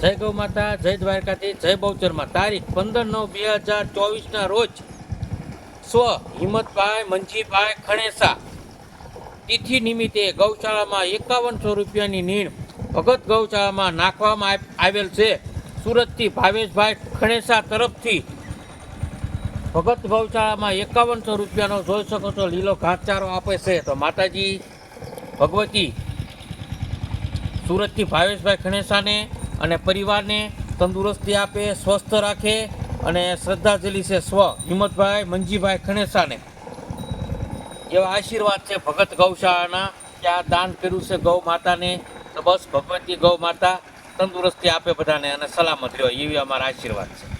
જય ગૌ માતા, જય દ્વારકાથી, જય બહુચરમાં. તારીખ પંદર નવ બે હજાર ચોવીસના રોજ સ્વ હિંમતભાઈ મંજીભાઈ ખણેસા તિથિ નિમિત્તે ગૌશાળામાં એકાવનસો રૂપિયાની નીણ ભગત ગૌશાળામાં નાખવામાં આવ- આવેલ છે. સુરતથી ભાવેશભાઈ ખણેસા તરફથી ભગત ગૌશાળામાં એકાવનસો રૂપિયાનો જોઈ શકો છો, લીલો ઘાસચારો આપે છે. તો માતાજી, ભગવતી, સુરતથી ભાવેશભાઈ ખણેસાને અને પરિવારને તંદુરસ્તી આપે, સ્વસ્થ રાખે અને શ્રદ્ધાંજલિ છે સ્વ. હિંમતભાઈ, મંજીભાઈ ખણેસાને એવા આશીર્વાદ છે ભગત ગૌશાળાના કે આ દાન કર્યું છે ગૌ માતાને. તો બસ ભગવતી ગૌ માતા તંદુરસ્તી આપે બધાને અને સલામત રહ્યો. એવી અમારા આશીર્વાદ છે.